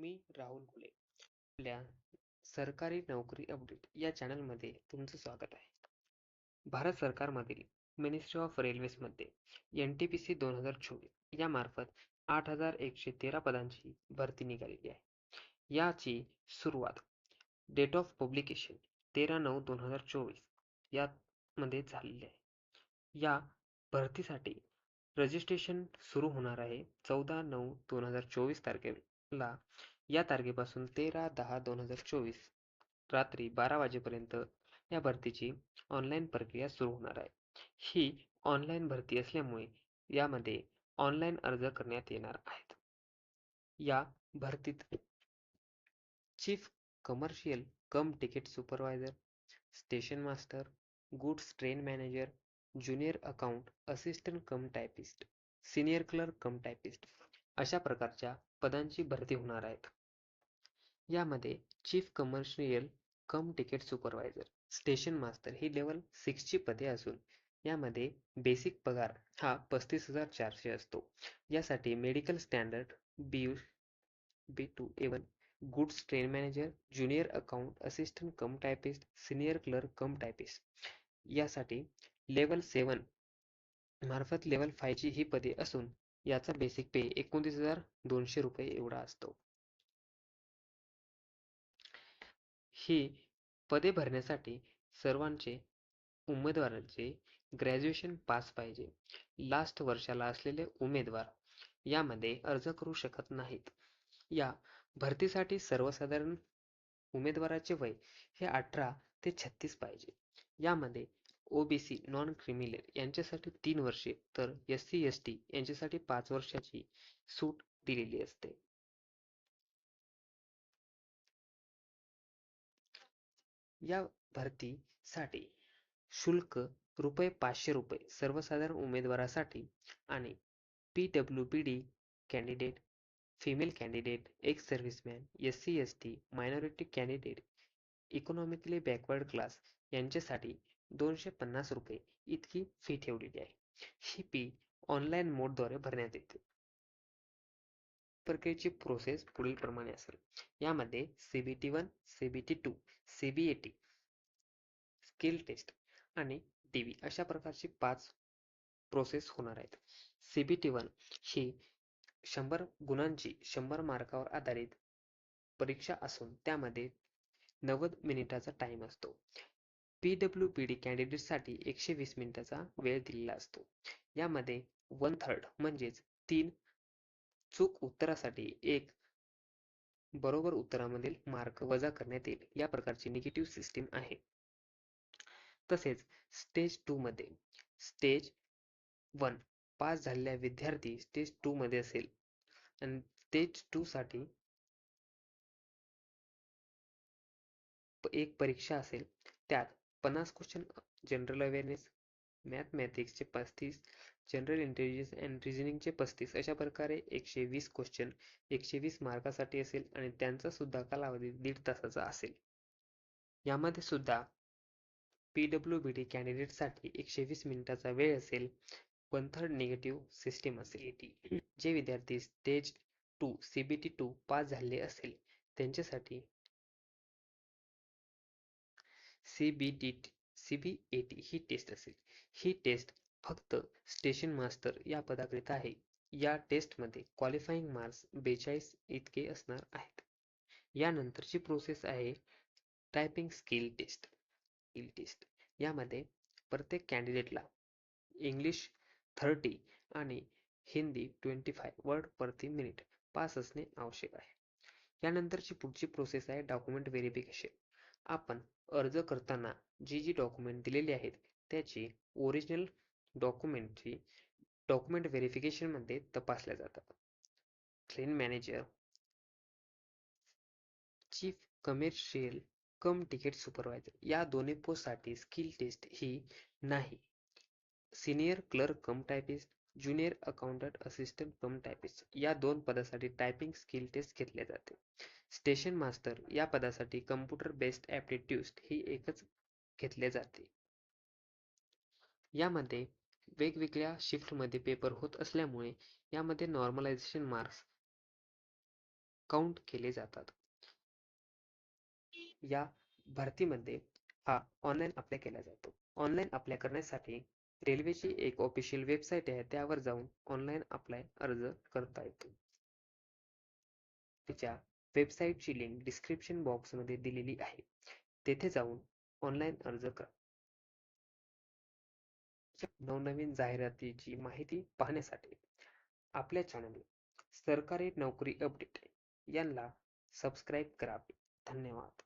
मी राहुल घुले आपल्या सरकारी नोकरी अपडेट या channel मध्ये तुमचं स्वागत आहे. भारत सरकारमधील Ministry of railways मध्ये सी दोन हजार चोवीस या मार्फत आठ हजार एकशे तेरा पदांची भरती निघालेली आहे. याची सुरुवात डेट ऑफ पब्लिकेशन तेरा नऊ दोन हजार चोवीस या मध्ये झालेली आहे. या भरतीसाठी रजिस्ट्रेशन सुरू होणार आहे चौदा नऊ दोन हजार चोवीस तारखेला या तारखेपासून तेरा दहा दोन हजार चोवीस रात्री बारा वाजेपर्यंत या भरतीची ऑनलाईन प्रक्रिया सुरू होणार आहे. ही ऑनलाईन भरती असल्यामुळे यामध्ये ऑनलाईन अर्ज करण्यात येणार आहेत. या भरतीत chief commercial cum ticket supervisor station master goods train manager junior account assistant cum typist senior clerk cum typist अशा प्रकारच्या पदांची भरती होणार आहेत. यामध्ये chief commercial cum ticket supervisor station master ही लेवल सिक्सची पदे असून यामध्ये बेसिक पगार हा पस्तीस हजार चारशे असतो यासाठी medical standard B B two A one goods train manager junior account assistant cum typist senior clerk cum typist यासाठी लेवल सेवन मार्फत लेवल फायची ही पदे असून याचा बेसिक पे एकोणतीस हजार दोनशे रुपये एवढा असतो ही पदे भरण्यासाठी सर्वांचे उमेदवारांचे ग्रॅज्युएशन पास पाहिजे. लास्ट वर्षाला असलेले उमेदवार यामध्ये अर्ज करू शकत नाहीत. या भरतीसाठी सर्वसाधारण उमेदवाराचे वय हे अठरा ते छत्तीस पाहिजे. यामध्ये ओबीसी नॉन क्रिमिनल यांच्यासाठी तीन वर्षे तर यससी एस टी यांच्यासाठी पाच वर्षाची सूट दिलेली असते. या भरतीसाठी शुल्क रुपये पाचशे रुपये सर्वसाधारण उमेदवारासाठी आणि P W P D candidate female candidate ex serviceman S C S T minority candidate economically backward class यांच्यासाठी दोनशे पन्नास रुपये इतकी फी ठेवलेली आहे ही फी ऑनलाईन मोडद्वारे भरण्यात येते प्रक्रियेची प्रोसेस पुढील प्रमाणे असेल. यामध्ये CBT one CBT two CBAT skill test आणि TV अशा प्रकारची पाच प्रोसेस होणार आहेत. सीबीटी वन ही शंभर गुणांची शंभर मार्कावर आधारित परीक्षा असून त्यामध्ये नव्वद मिनिटाचा टाइम असतो. पी डब्ल्यू पी डी साठी एकशे वीस मिनिटाचा वेळ दिलेला असतो. यामध्ये वन थर्ड म्हणजेच तीन चूक उत्तरासाठी एक बरोबर उत्तरामधील मार्क वजा करण्यात येईल. या प्रकारची निगेटिव्ह सिस्टीम आहे. तसेच स्टेज टू मध्ये स्टेज वन पास झालेला विद्यार्थी स्टेज टू मध्ये असेल. आणि स्टेज टू साठी एक परीक्षा असेल. त्यात पन्नास क्वेश्चन जनरल अवेअरनेस मॅथमॅटिक्स चे पस्तीस जनरल इंटेलिजन्स अँड रिजनिंग चे पस्तीस अशा प्रकारे एकशे वीस क्वेश्चन एकशे वीस मार्कासाठी असेल आणि त्यांचा सुद्धा कालावधी दीड तासाचा असेल यामध्ये सुद्धा पी डब्ल्यू बी डी कॅन्डिडेटसाठी एकशे वीस मिनिटाचा वेळ असेल वन थर्ड निगेटिव्ह सिस्टीम असेल जे विद्यार्थी stage two CBT two pass झाले असेल त्यांच्यासाठी CBT C B A T he test असेल ही टेस्ट फक्त स्टेशन मास्टर या पदाकरिता आहे या टेस्टमध्ये क्वालिफाईंग मार्क्स बेचाळीस इतके असणार आहेत यानंतरची प्रोसेस आहे typing skill test skill test यामध्ये प्रत्येक कॅन्डिडेटला इंग्लिश थर्टी आणि हिंदी ट्वेंटी फाय वर्ड प्रति मिनिट पास असणे आवश्यक आहे यानंतरची पुढची प्रोसेस आहे डॉक्युमेंट व्हेरिफिकेशन आपण अर्ज करताना जी जी डॉक्युमेंट दिलेली आहेत त्याची ओरिजिनल डॉक्युमेंटची डॉक्युमेंट व्हेरिफिकेशनमध्ये तपासल्या जातात Klein manager chief commercial cum ticket supervisor या दोन्ही पोस्टसाठी स्किल टेस्ट ही नाही senior clerk cum typist junior accountant assistant cum typist या दोन पदासाठी टायपिंग स्किल टेस्ट घेतल्या जाते स्टेशन मास्टर या पदासाठी कम्प्युटर बेस्ड ऍप्टिट्यूट ही एकच घेतले जाते यामध्ये वेगवेगळ्या शिफ्टमध्ये पेपर होत असल्यामुळे यामध्ये नॉर्मलायझेशन मार्क्स काउंट केले जातात या भरतीमध्ये हा ऑनलाईन अप्लाय केला जातो ऑनलाईन अप्लाय करण्यासाठी रेल्वेची एक ऑफिशियल वेबसाईट आहे त्यावर जाऊन ऑनलाईन अप्लाय अर्ज करता येतो तिच्या वेबसाईटची लिंक डिस्क्रिप्शन बॉक्समध्ये दिलेली आहे. तेथे जाऊन ऑनलाईन अर्ज करा. नवनवीन जाहिरातीची माहिती पाहण्यासाठी आपल्या चॅनल सरकारी नोकरी अपडेट यांना सबस्क्राईब करावे. धन्यवाद.